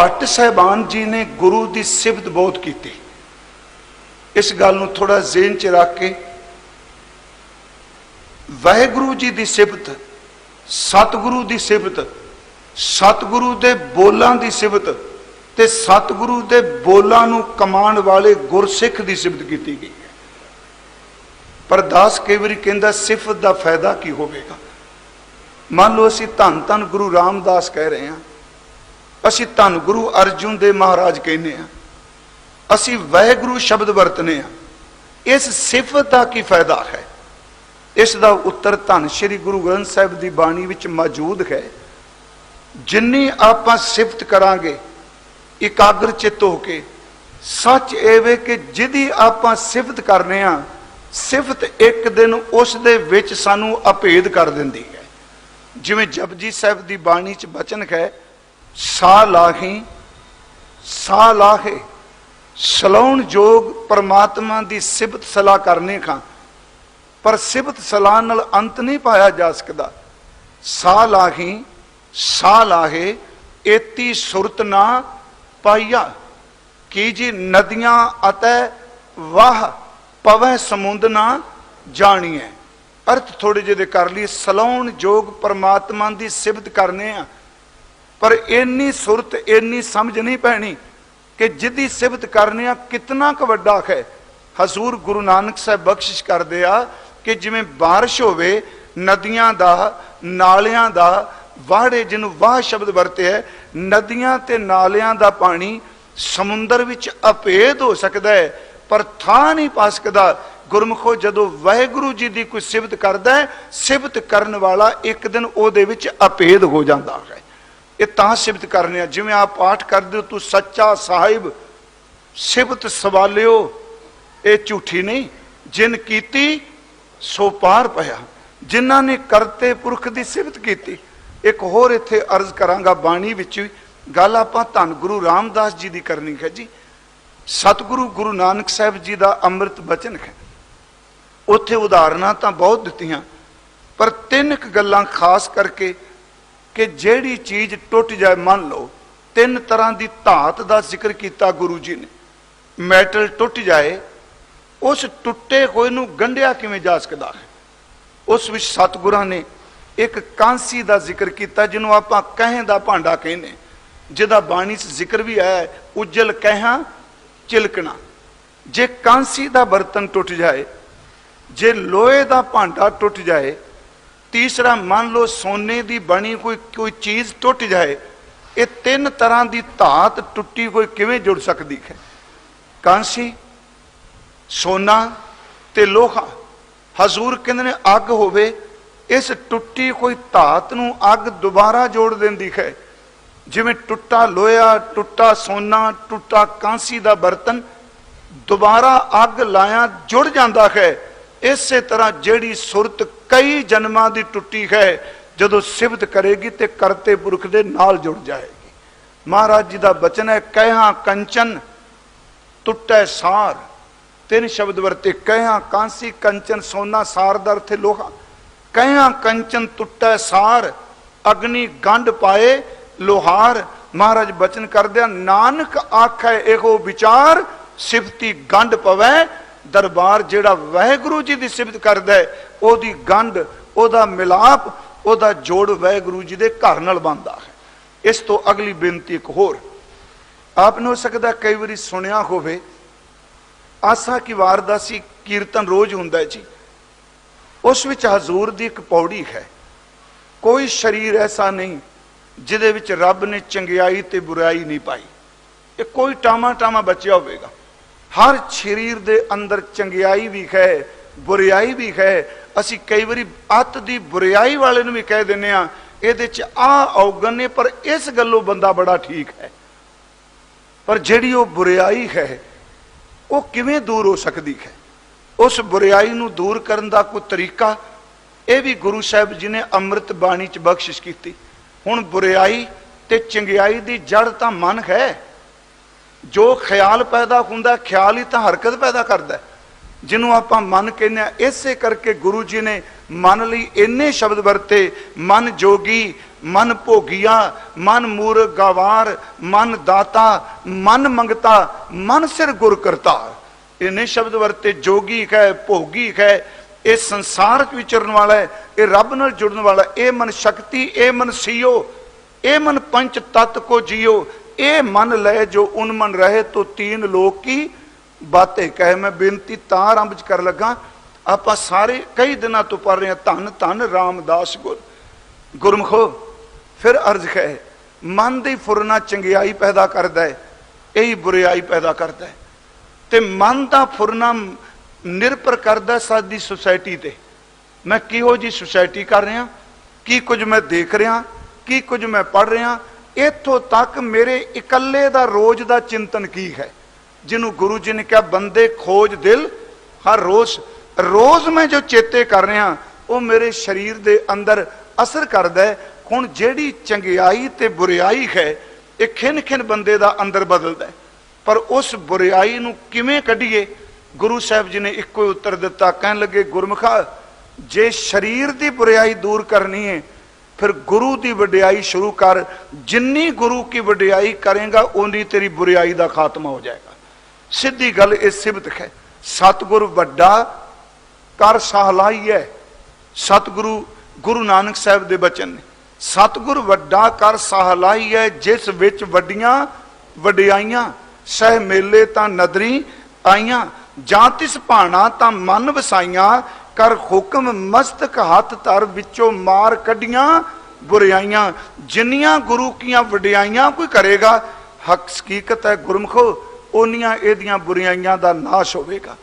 ਭੱਟ ਸਹਿਬਾਨ ਜੀ ਨੇ ਗੁਰੂ ਦੀ ਸਿਫਤ ਬਹੁਤ ਕੀਤੀ। ਇਸ ਗੱਲ ਨੂੰ ਥੋੜਾ ਜ਼ਿਹਨ ਚ ਰੱਖ ਕੇ ਵਾਹਿਗੁਰੂ ਜੀ ਦੀ ਸਿਫਤ, ਸਤਿਗੁਰੂ ਦੀ ਸਿਫਤ, ਸਤਿਗੁਰੂ ਦੇ ਬੋਲਾਂ ਦੀ ਸਿਫਤ ਤੇ ਸਤਿਗੁਰੂ ਦੇ ਬੋਲਾਂ ਨੂੰ ਕਮਾਉਣ ਵਾਲੇ ਗੁਰਸਿੱਖ ਦੀ ਸਿਫਤ ਕੀਤੀ ਗਈ ਹੈ। ਪਰ ਦਾਸ ਕਈ ਵਾਰੀ ਕਹਿੰਦਾ, ਸਿਫਤ ਦਾ ਫਾਇਦਾ ਕੀ ਹੋਵੇਗਾ? ਮੰਨ ਲਓ ਅਸੀਂ ਧੰਨ ਧੰਨ ਗੁਰੂ ਰਾਮਦਾਸ ਕਹਿ ਰਹੇ ਹਾਂ ਅਸੀਂ ਧੰਨ ਗੁਰੂ ਅਰਜੁਨ ਦੇ ਮਹਾਰਾਜ ਕਹਿੰਦੇ ਹਾਂ। ਅਸੀਂ ਵਾਹਿਗੁਰੂ ਸ਼ਬਦ ਵਰਤਨੇ ਆ ਇਸ ਸਿਫਤ ਦਾ ਕੀ ਫਾਇਦਾ ਹੈ? ਇਸ ਦਾ ਉੱਤਰ ਧੰਨ ਸ਼੍ਰੀ ਗੁਰੂ ਗ੍ਰੰਥ ਸਾਹਿਬ ਦੀ ਬਾਣੀ ਵਿੱਚ ਮੌਜੂਦ ਹੈ। ਜਿੰਨੀ ਆਪਾਂ ਸਿਫਤ ਕਰਾਂਗੇ, ਇਕਾਗਰ ਚਿੱਤ ਹੋ ਕੇ, ਸੱਚ ਇਹ ਵੇ ਕਿ ਜਿਹਦੀ ਆਪਾਂ ਸਿਫਤ ਕਰਨੇ ਆ ਸਿਫਤ ਇੱਕ ਦਿਨ ਉਸ ਦੇ ਵਿੱਚ ਸਾਨੂੰ ਅਭੇਦ ਕਰ ਦਿੰਦੀ ਹੈ। ਜਿਵੇਂ ਜਪਜੀ ਸਾਹਿਬ ਦੀ ਬਾਣੀ ਚ ਬਚਨ ਹੈ ਸਾਹ ਲਾਹੀ ਸਾਹ ਲਾਹੇ ਸਲਾਉਣ ਜੋਗ ਪਰਮਾਤਮਾ ਦੀ ਸਿਬਤ ਸਲਾਹ ਕਰਨੇ ਖਾਂ। ਪਰ ਸਿਬਤ ਸਲਾਹ ਨਾਲ ਅੰਤ ਨਹੀਂ ਪਾਇਆ ਜਾ ਸਕਦਾ। ਸਾਹ ਲਾਹੀ ਸਾਹ ਲਾਹੇ ਏਤੀ ਸੁਰਤ ਨਾ ਪਾਈਆ। ਕੀ ਜੀ ਨਦੀਆਂ ਅਤੇ ਵਾਹ ਪਵੈ ਸਮੁੰਦ ਨਾ ਜਾਣੀਐ। ਅਰਥ ਥੋੜੇ ਜਿਹੇ ਦੇ ਕਰ ਲਈ ਸਲਾਉਣ ਜੋਗ ਪਰਮਾਤਮਾ ਦੀ ਸਿਫਤ ਕਰਨੇ ਆ। ਪਰ ਇੰਨੀ ਸੁਰਤ, ਇੰਨੀ ਸਮਝ ਨਹੀਂ ਪੈਣੀ ਕਿ ਜਿੱਦੀ ਸਿਫਤ ਕਰਨੇ ਆ, ਕਿਤਨਾ ਕੁ ਵੱਡਾ ਹੈ ਹਜ਼ੂਰ ਗੁਰੂ ਨਾਨਕ ਸਾਹਿਬ ਬਖਸ਼ਿਸ਼ ਕਰਦੇ ਆ ਕਿ ਜਿਵੇਂ ਬਾਰਿਸ਼ ਹੋਵੇ, ਨਦੀਆਂ ਦਾ, ਨਾਲਿਆਂ ਦਾ, ਵਾੜੇ ਜਿਹਨੂੰ ਵਾਹ ਸ਼ਬਦ ਵਰਤਿਆ ਨਦੀਆਂ ਤੇ ਨਾਲਿਆਂ ਦਾ ਪਾਣੀ ਸਮੁੰਦਰ ਵਿੱਚ ਅਪੇਧ ਹੋ ਸਕਦਾ ਹੈ, ਪਰ ਥਾਂ ਨਹੀਂ ਪਾ ਸਕਦਾ। ਗੁਰਮਖੋ, ਜਦੋਂ ਵਾਹਿਗੁਰੂ ਜੀ ਦੀ ਕੋਈ ਸਿਫਤ ਕਰਦਾ ਹੈ, ਸਿਫਤ ਕਰਨ ਵਾਲਾ ਇੱਕ ਦਿਨ ਉਹਦੇ ਵਿੱਚ ਅਪੇਧ ਹੋ ਜਾਂਦਾ ਹੈ। ਇਹ ਤਾਂ ਸਿਫਤ ਕਰਨੇ ਆ, ਜਿਵੇਂ ਆਪ ਪਾਠ ਕਰਦੇ ਹੋ, ਤੂੰ ਸੱਚਾ ਸਾਹਿਬ ਸਿਫਤ ਸਵਾਲਿਓ, ਇਹ ਝੂਠੀ ਨਹੀਂ। ਜਿਨ ਕੀਤੀ, ਸੋ ਪਾਰ ਪਿਆ। ਜਿਨ੍ਹਾਂ ਨੇ ਕਰਤੇ, ਪੁਰਖ ਦੀ ਸਿਫਤ ਕੀਤੀ। ਇੱਕ ਹੋਰ ਇੱਥੇ ਅਰਜ਼ ਕਰਾਂਗਾ, ਬਾਣੀ ਵਿੱਚ ਗੱਲ ਆਪਾਂ ਧੰਨ ਗੁਰੂ ਰਾਮਦਾਸ ਜੀ ਦੀ ਕਰਨੀ ਹੈ ਜੀ। ਸਤਿਗੁਰੂ ਗੁਰੂ ਨਾਨਕ ਸਾਹਿਬ ਜੀ ਦਾ ਅੰਮ੍ਰਿਤ ਬਚਨ ਹੈ। ਉੱਥੇ ਉਦਾਹਰਨਾਂ ਤਾਂ ਬਹੁਤ ਦਿੱਤੀਆਂ, ਪਰ ਤਿੰਨ ਕੁ ਗੱਲਾਂ ਖਾਸ ਕਰਕੇ ਕਿ ਜਿਹੜੀ ਚੀਜ਼ ਟੁੱਟ ਜਾਏ ਮੰਨ ਲਓ ਤਿੰਨ ਤਰ੍ਹਾਂ ਦੀ ਧਾਤ ਦਾ ਜ਼ਿਕਰ ਕੀਤਾ ਗੁਰੂ ਜੀ ਨੇ। ਮੈਟਲ ਟੁੱਟ ਜਾਏ ਉਸ ਟੁੱਟੇ ਹੋਏ ਨੂੰ ਗੰਢਿਆ ਕਿਵੇਂ ਜਾ ਸਕਦਾ ਹੈ? ਉਸ ਵਿੱਚ ਸਤਿਗੁਰਾਂ ਨੇ ਇੱਕ ਕਾਂਸੀ ਦਾ ਜ਼ਿਕਰ ਕੀਤਾ ਜਿਹਨੂੰ ਆਪਾਂ ਕਹਿਂ ਦਾ ਭਾਂਡਾ ਕਹਿੰਦੇ ਜਿਹਦਾ ਬਾਣੀ 'ਚ ਜ਼ਿਕਰ ਵੀ ਆਇਆ ਹੈ, ਉਜਲ ਕਹਿਆਂ ਚਿਲਕਣਾ ਜੇ ਕਾਂਸੀ ਦਾ ਬਰਤਨ ਟੁੱਟ ਜਾਏ ਜੇ ਲੋਹੇ ਦਾ ਭਾਂਡਾ ਟੁੱਟ ਜਾਏ ਤੀਸਰਾ ਮੰਨ ਲਓ ਸੋਨੇ ਦੀ ਬਣੀ ਕੋਈ ਕੋਈ ਚੀਜ਼ ਟੁੱਟ ਜਾਏ, ਇਹ ਤਿੰਨ ਤਰ੍ਹਾਂ ਦੀ ਧਾਤ ਟੁੱਟੀ ਕੋਈ ਕਿਵੇਂ ਜੁੜ ਸਕਦੀ ਹੈ? ਕਾਂਸੀ, ਸੋਨਾ ਤੇ ਲੋਹਾ। ਹਜ਼ੂਰ ਕਹਿੰਦੇ ਨੇ ਅੱਗ ਹੋਵੇ, ਇਸ ਟੁੱਟੀ ਕੋਈ ਧਾਤ ਨੂੰ ਅੱਗ ਦੁਬਾਰਾ ਜੋੜ ਦਿੰਦੀ ਹੈ। ਜਿਵੇਂ ਟੁੱਟਾ ਲੋਹਾ, ਟੁੱਟਾ ਸੋਨਾ, ਟੁੱਟਾ ਕਾਂਸੀ ਦਾ ਬਰਤਨ, ਦੁਬਾਰਾ ਅੱਗ ਲਾਇਆ ਜੁੜ ਜਾਂਦਾ ਹੈ। ਇਸੇ ਤਰ੍ਹਾਂ ਜਿਹੜੀ ਸੁਰਤ ਕਈ ਜਨਮਾਂ ਦੀ ਟੁੱਟੀ ਹੈ, ਜਦੋਂ ਸਿਫਤ ਕਰੇਗੀ ਤੇ ਕਰਤੇ ਪੁਰਖ ਦੇ ਨਾਲ ਜੁੜ ਜਾਏਗੀ। ਮਹਾਰਾਜ ਜੀ ਦਾ ਬਚਨ ਹੈ, ਕਹਿਆ ਕੰਚਨ ਟੁੱਟੈ ਸਾਰ। ਤਿੰਨ ਸ਼ਬਦ ਵਰਤੇ, ਕਹਿਆ ਕਾਂਸੀ ਕੰਚਨ ਸੋਨਾ ਸਾਰ ਦਾ ਅਰਥ ਲੋਹਾ। ਕਹਿਆ ਕੰਚਨ ਟੁੱਟੈ ਸਾਰ, ਅਗਨੀ ਗੰਢ ਪਾਏ ਲੋਹਾਰ। ਮਹਾਰਾਜ ਬਚਨ ਕਰਦਿਆਂ ਨਾਨਕ ਆਖੈ ਇਹੋ ਵਿਚਾਰ, ਸਿਫਤੀ ਗੰਢ ਪਵੈ ਦਰਬਾਰ ਜਿਹੜਾ ਵਾਹਿਗੁਰੂ ਜੀ ਦੀ ਸਿਫਤ ਕਰਦਾ ਹੈ, ਉਹਦੀ ਗੰਢ, ਉਹਦਾ ਮਿਲਾਪ, ਉਹਦਾ ਜੋੜ ਵਾਹਿਗੁਰੂ ਜੀ ਦੇ ਘਰ ਨਾਲ ਬਣਦਾ ਹੈ। ਇਸ ਤੋਂ ਅਗਲੀ ਬੇਨਤੀ ਇੱਕ ਹੋਰ। ਆਪ ਨੂੰ ਹੋ ਸਕਦਾ ਕਈ ਵਾਰੀ ਸੁਣਿਆ ਹੋਵੇ, ਆਸਾ ਕੀ ਵਾਰ ਦਾ ਸੀ ਕੀਰਤਨ ਰੋਜ਼ ਹੁੰਦਾ ਜੀ। ਉਸ ਵਿੱਚ ਹਜ਼ੂਰ ਦੀ ਇੱਕ ਪੌੜੀ ਹੈ। ਕੋਈ ਸ਼ਰੀਰ ਐਸਾ ਨਹੀਂ ਜਿਹਦੇ ਵਿੱਚ ਰੱਬ ਨੇ ਚੰਗਿਆਈ ਤੇ ਬੁਰਾਈ ਨਹੀਂ ਪਾਈ। ਇਹ ਕੋਈ ਟਾਮਾ ਟਾਮਾ ਬਚਿਆ ਹੋਵੇਗਾ। ਹਰ ਸਰੀਰ ਦੇ ਅੰਦਰ ਚੰਗਿਆਈ ਵੀ ਹੈ, ਬੁਰਾਈ ਵੀ ਹੈ। ਅਸੀਂ ਕਈ ਵਾਰੀ ਅੱਤ ਦੀ ਬੁਰਾਈ ਵਾਲੇ ਨੂੰ ਵੀ ਕਹਿ ਦਿੰਨੇ ਆ ਇਹਦੇ ਚ ਆ ਔਗਣ ਨੇ, ਪਰ ਇਸ ਗੱਲੋਂ ਬੰਦਾ ਬੜਾ ਠੀਕ ਹੈ। ਪਰ ਜਿਹੜੀ ਉਹ ਬੁਰਾਈ ਹੈ, ਉਹ ਕਿਵੇਂ ਦੂਰ ਹੋ ਸਕਦੀ ਹੈ? ਉਸ ਬੁਰਾਈ ਨੂੰ ਦੂਰ ਕਰਨ ਦਾ ਕੋਈ ਤਰੀਕਾ? ਇਹ ਵੀ ਗੁਰੂ ਸਾਹਿਬ ਜੀ ਨੇ ਅੰਮ੍ਰਿਤ ਬਾਣੀ ਚ ਬਖਸ਼ਿਸ਼ ਕੀਤੀ। ਹੁਣ ਬੁਰਾਈ ਤੇ ਚੰਗਿਆਈ ਦੀ ਜੜ ਤਾਂ ਮਨ ਹੈ। ਜੋ ਖਿਆਲ ਪੈਦਾ ਹੁੰਦਾ, ਖਿਆਲ ਹੀ ਤਾਂ ਹਰਕਤ ਪੈਦਾ ਕਰਦਾ ਜਿਹਨੂੰ ਆਪਾਂ ਮਨ ਕਹਿੰਦੇ ਆ ਇਸੇ ਕਰਕੇ ਗੁਰੂ ਜੀ ਨੇ ਮਨ ਲਈ ਇੰਨੇ ਸ਼ਬਦ ਵਰਤੇ, ਮਨ ਜੋਗੀ, ਮਨ ਭੋਗੀਆ, ਮਨ ਮੂਰ ਗਵਾਰ ਮਨ ਦਾਤਾ, ਮਨ ਮੰਗਤਾ, ਮਨ ਸਿਰ ਗੁਰ ਕਰਤਾਰ। ਇੰਨੇ ਸ਼ਬਦ ਵਰਤੇ, ਜੋਗੀ ਹੈ, ਭੋਗੀ ਹੈ, ਇਹ ਸੰਸਾਰ ਚ ਵਿਚਰਨ ਵਾਲਾ ਹੈ, ਇਹ ਰੱਬ ਨਾਲ ਜੁੜਨ ਵਾਲਾ, ਇਹ ਮਨ ਸ਼ਕਤੀ, ਇਹ ਮਨ ਸੀਓ, ਇਹ ਮਨ ਪੰਚ ਤਤ ਕੋ ਜੀਓ ਇਹ ਮਨ ਲੈ ਜੋ ਉਨ ਰਹੇ ਤੋ ਤੀਨ ਲੋਕ ਕੀ ਬਾਤੇ ਕਹੇ ਮੈਂ ਬੇਨਤੀ ਤਾਂ ਆਰੰਭ ਕਰ ਲੱਗਾ। ਆਪਾਂ ਸਾਰੇ ਕਈ ਦਿਨਾਂ ਤੋਂ ਪੜ ਰਹੇ ਹਾਂ, ਧੰਨ ਧੰਨ ਰਾਮਦਾਸ ਗੁਰ। ਗੁਰਮਖੋ, ਫਿਰ ਅਰਜ਼ ਹੈ, ਮਨ ਦੀ ਫੁਰਨਾ ਚੰਗਿਆਈ ਪੈਦਾ ਕਰਦਾ ਹੈ, ਇਹੀ ਬੁਰੀਾਈ ਪੈਦਾ ਕਰਦਾ ਹੈ। ਤੇ ਮਨ ਦਾ ਫੁਰਨਾ ਨਿਰਭਰ ਕਰਦਾ ਸਾਡੀ ਸੁਸਾਇਟੀ ਤੇ। ਮੈਂ ਕਿਹੋ ਜੀ ਸੁਸਾਇਟੀ ਕਰ ਰਿਹਾ, ਕੀ ਕੁਝ ਮੈਂ ਦੇਖ ਰਿਹਾ, ਕੀ ਕੁਝ ਮੈਂ ਪੜ ਰਿਹਾ ਇੱਥੋਂ ਤੱਕ ਮੇਰੇ ਇਕੱਲੇ ਦਾ ਰੋਜ਼ ਦਾ ਚਿੰਤਨ ਕੀ ਹੈ? ਜਿਹਨੂੰ ਗੁਰੂ ਜੀ ਨੇ ਕਿਹਾ, ਬੰਦੇ ਖੋਜ ਦਿਲ, ਹਰ ਰੋਜ਼ ਰੋਜ਼ ਮੈਂ ਜੋ ਚੇਤੇ ਕਰ ਰਿਹਾ, ਉਹ ਮੇਰੇ ਸਰੀਰ ਦੇ ਅੰਦਰ ਅਸਰ ਕਰਦਾ ਹੈ। ਹੁਣ ਜਿਹੜੀ ਚੰਗਿਆਈ ਤੇ ਬੁਰੀਾਈ ਹੈ, ਇਹ ਖਿੰਨ ਖਿੰਨ ਬੰਦੇ ਦਾ ਅੰਦਰ ਬਦਲਦਾ ਹੈ। ਪਰ ਉਸ ਬੁਰੀਾਈ ਨੂੰ ਕਿਵੇਂ ਕੱਢੀਏ? ਗੁਰੂ ਸਾਹਿਬ ਜੀ ਨੇ ਇੱਕੋ ਹੀ ਉੱਤਰ ਦਿੱਤਾ, ਕਹਿਣ ਲੱਗੇ, ਗੁਰਮੁਖਾ, ਜੇ ਸਰੀਰ ਦੀ ਬੁਰੀਾਈ ਦੂਰ ਕਰਨੀ ਹੈ ਫਿਰ ਗੁਰੂ ਦੀ ਵਡਿਆਈ ਸ਼ੁਰੂ ਕਰ, ਜਿੰਨੀ ਗੁਰੂ ਕੀ ਵਡਿਆਈ ਕਰੇਗਾ, ਓਨੀ ਤੇਰੀ ਬੁਰੀਾਈ ਦਾ ਖਾਤਮਾ ਹੋ ਜਾਏਗਾ। ਸਿੱਧੀ ਗੱਲ ਇਹ ਸਿਬਤ ਹੈ, ਸਤਿਗੁਰ ਵੱਡਾ ਕਰ ਸਹਲਾਈ ਹੈ। ਸਤਿਗੁਰੂ, ਗੁਰੂ ਨਾਨਕ ਸਾਹਿਬ ਦੇ ਬਚਨ ਨੇ, ਸਤਿਗੁਰ ਵੱਡਾ ਕਰ ਸਹਲਾਈ ਹੈ, ਜਿਸ ਵਿੱਚ ਵੱਡੀਆਂ ਵਡਿਆਈਆਂ ਸਹਿ ਮੇਲੇ ਤਾਂ ਨਦਰੀ ਆਈਆਂ, ਜਾਂ ਤਿਸ ਭਾਣਾ ਤਾਂ ਮਨ ਵਸਾਈਆਂ ਕਰ ਹੁਕਮ ਮਸਤਕ ਹੱਥ ਧਰ ਵਿੱਚੋਂ ਮਾਰ ਕੱਢੀਆਂ ਬੁਰੀਆਈਆਂ। ਜਿੰਨੀਆਂ ਗੁਰੂ ਕੀਆਂ ਵਡਿਆਈਆਂ ਕੋਈ ਕਰੇਗਾ ਹਕ ਹਕੀਕਤ ਹੈ ਗੁਰਮਖੋ ਉਹਨੀਆਂ ਇਹਦੀਆਂ ਬੁਰੀਆਈਆਂ ਦਾ ਨਾਸ਼ ਹੋਵੇਗਾ।